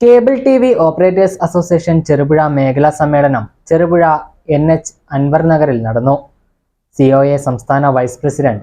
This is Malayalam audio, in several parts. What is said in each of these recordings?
Cable T V operators association Cherupuzha മേഖലാ സമ്മേളനം ചെറുപുഴ എൻ എച്ച് അൻവർ നഗറിൽ നടന്നു. സിഒഎ സംസ്ഥാന വൈസ് പ്രസിഡന്റ്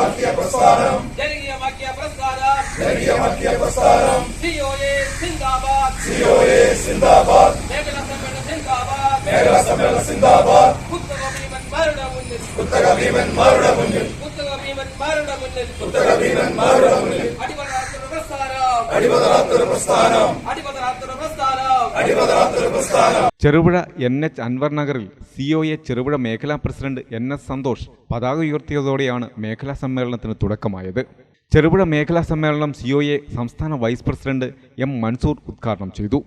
ജനകീയമാക്കിയ പ്രസ്ഥാനം ജനകീയമാക്കിയ പ്രസ്ഥാനം സിഒഎ സിന്ദാബാദ്. സിഒഎ സിന്ദാബാദ്. മേഖല സമ്മേളന സിന്ദാബാദ്. മേഖല സമ്മേളന സിന്ദാബാദ്. കുത്തക ഭീമന്മാരുടെ മുന്നിൽ. കുത്തക ഭീമന്മാരുടെ മുന്നിൽ. കുത്തക ഭീമന്മാരുടെ മുന്നിൽ. കുത്തക ഭീമന്മാരുടെ മുന്നിൽ. അടിപതറാത്തൊരു പ്രസ്ഥാനം അടിപതറാത്തൊരു പ്രസ്ഥാനം അടിപതറാത്തൊരു പ്രസ്ഥാനം അടിപതറാത്തൊരു പ്രസ്ഥാനം ചെറുപുഴ എൻ എച്ച് അൻവർ നഗറിൽ സി ഒ എ ചെറുപുഴ മേഖലാ പ്രസിഡന്റ് എൻ എസ് സന്തോഷ് പതാക ഉയർത്തിയതോടെയാണ് മേഖലാ സമ്മേളനത്തിന് തുടക്കമായത്. ചെറുപുഴ മേഖലാ സമ്മേളനം സി ഒ എ സംസ്ഥാന വൈസ് പ്രസിഡന്റ് എം മൻസൂർ ഉദ്ഘാടനം ചെയ്തു.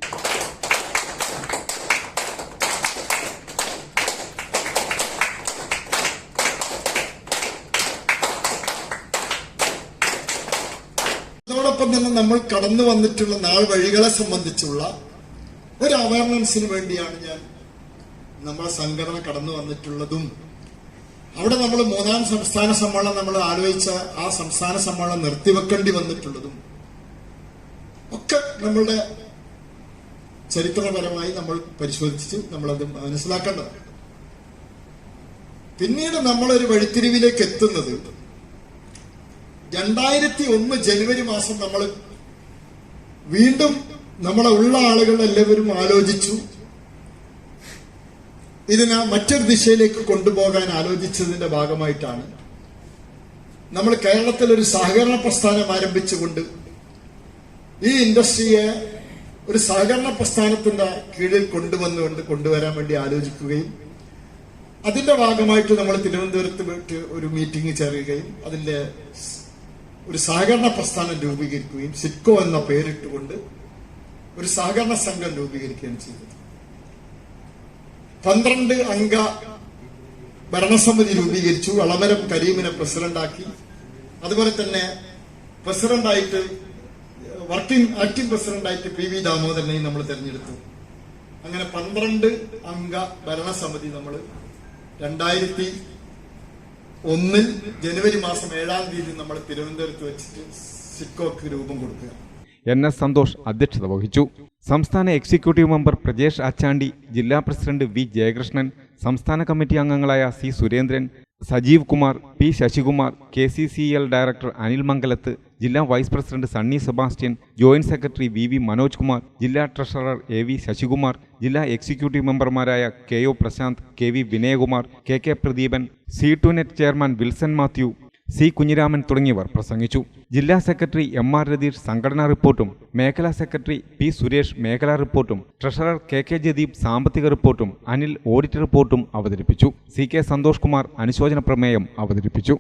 അതോടൊപ്പം തന്നെ നമ്മൾ കടന്നു വന്നിട്ടുള്ള നാൾ വഴികളെ സംബന്ധിച്ചുള്ള ഒരു അവയർനെസ്സിന് വേണ്ടിയാണ് ഞാൻ നമ്മുടെ സംഘടന കടന്നു വന്നിട്ടുള്ളതും. അവിടെ നമ്മൾ മൂന്നാം സംസ്ഥാന സമ്മേളനം നമ്മൾ ആലോചിച്ച ആ സംസ്ഥാന സമ്മേളനം നിർത്തിവെക്കേണ്ടി വന്നിട്ടുള്ളതും. ഒക്കെ നമ്മളുടെ ചരിത്രപരമായി നമ്മൾ പരിശോധിച്ച് നമ്മളത് മനസ്സിലാക്കേണ്ടത്. പിന്നീട് നമ്മളൊരു വഴിത്തിരിവിലേക്ക് എത്തുന്നത് രണ്ടായിരത്തി ഒന്ന് ജനുവരി മാസം നമ്മൾ വീണ്ടും നമ്മളെ ഉള്ള ആളുകൾ എല്ലാവരും ആലോചിച്ചു. ഇതിനെ മറ്റൊരു ദിശയിലേക്ക് കൊണ്ടുപോകാൻ ആലോചിച്ചതിന്റെ ഭാഗമായിട്ടാണ് നമ്മൾ കേരളത്തിൽ ഒരു സഹകരണ പ്രസ്ഥാനം ആരംഭിച്ചുകൊണ്ട് ഈ ഇൻഡസ്ട്രിയെ ഒരു സഹകരണ പ്രസ്ഥാനത്തിന്റെ കീഴിൽ കൊണ്ടുവന്നുകൊണ്ട് കൊണ്ടുവരാൻ വേണ്ടി ആലോചിക്കുകയും അതിന്റെ ഭാഗമായിട്ട് നമ്മൾ തിരുവനന്തപുരത്ത് പോയിട്ട് ഒരു മീറ്റിംഗ് ചേരുകയും അതിന്റെ ഒരു സഹകരണ പ്രസ്ഥാനം രൂപീകരിക്കുകയും സിറ്റ്കോ എന്ന പേരിട്ടുകൊണ്ട് ഒരു സഹകരണ സംഘം രൂപീകരിക്കുകയും ചെയ്തത് പന്ത്രണ്ട് അംഗ ഭരണസമിതി രൂപീകരിച്ചു. വളമരം കരീമിനെ പ്രസിഡന്റാക്കി. അതുപോലെ തന്നെ പ്രസിഡന്റായിട്ട് വർക്കിംഗ് ആക്ടിംഗ് പ്രസിഡന്റായിട്ട് പി വി ദാമോദരനെയും നമ്മൾ തെരഞ്ഞെടുത്തു. അങ്ങനെ പന്ത്രണ്ട് അംഗ ഭരണസമിതി നമ്മൾ രണ്ടായിരത്തി ഒന്നിൽ ജനുവരി മാസം ഏഴാം തീയതി നമ്മൾ തിരുവനന്തപുരത്ത് വെച്ചിട്ട് സിക്കോക്ക് രൂപം കൊടുക്കുക എൻ എസ് സന്തോഷ് അധ്യക്ഷത വഹിച്ചു. സംസ്ഥാന എക്സിക്യൂട്ടീവ് മെമ്പർ പ്രജേഷ് അച്ചാണ്ടി ജില്ലാ പ്രസിഡന്റ് വി ജയകൃഷ്ണൻ സംസ്ഥാന കമ്മിറ്റി അംഗങ്ങളായ C Surendran Sajeev Kumar P Sasikumar K C C L director Anil Mangalath ജില്ലാ vice president Sunny Sebastian joint secretary V V Manoj Kumar ജില്ലാ ട്രഷറർ എ വി ശശികുമാർ ജില്ലാ എക്സിക്യൂട്ടീവ് മെമ്പർമാരായ K O Prashanth K V Vinayakumar K K Pradeepan C two net chairman Wilson Mathew C. Kunhiraman തുടങ്ങിയവർ പ്രസംഗിച്ചു. ജില്ലാ സെക്രട്ടറി എം. ആർ. രതീഷ് സംഘടനാ റിപ്പോർട്ടും മേഖലാ സെക്രട്ടറി പി. സുരേഷ് മേഖലാ റിപ്പോർട്ടും ട്രഷറർ കെ. കെ. ജദീപ് സാമ്പത്തിക റിപ്പോർട്ടും അനിൽ ഓഡിറ്റ് റിപ്പോർട്ടും അവതരിപ്പിച്ചു. സി. കെ. സന്തോഷ് കുമാർ അനുശോചന പ്രമേയം അവതരിപ്പിച്ചു.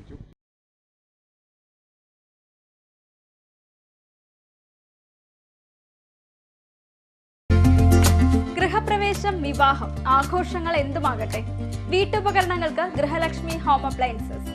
ഗൃഹപ്രവേശം വിവാഹം ആഘോഷങ്ങൾ എന്തുമാകട്ടെ? വീട്ടുപകരണങ്ങൾക്ക് ഗൃഹലക്ഷ്മി ഹോം അപ്ലയൻസസ്.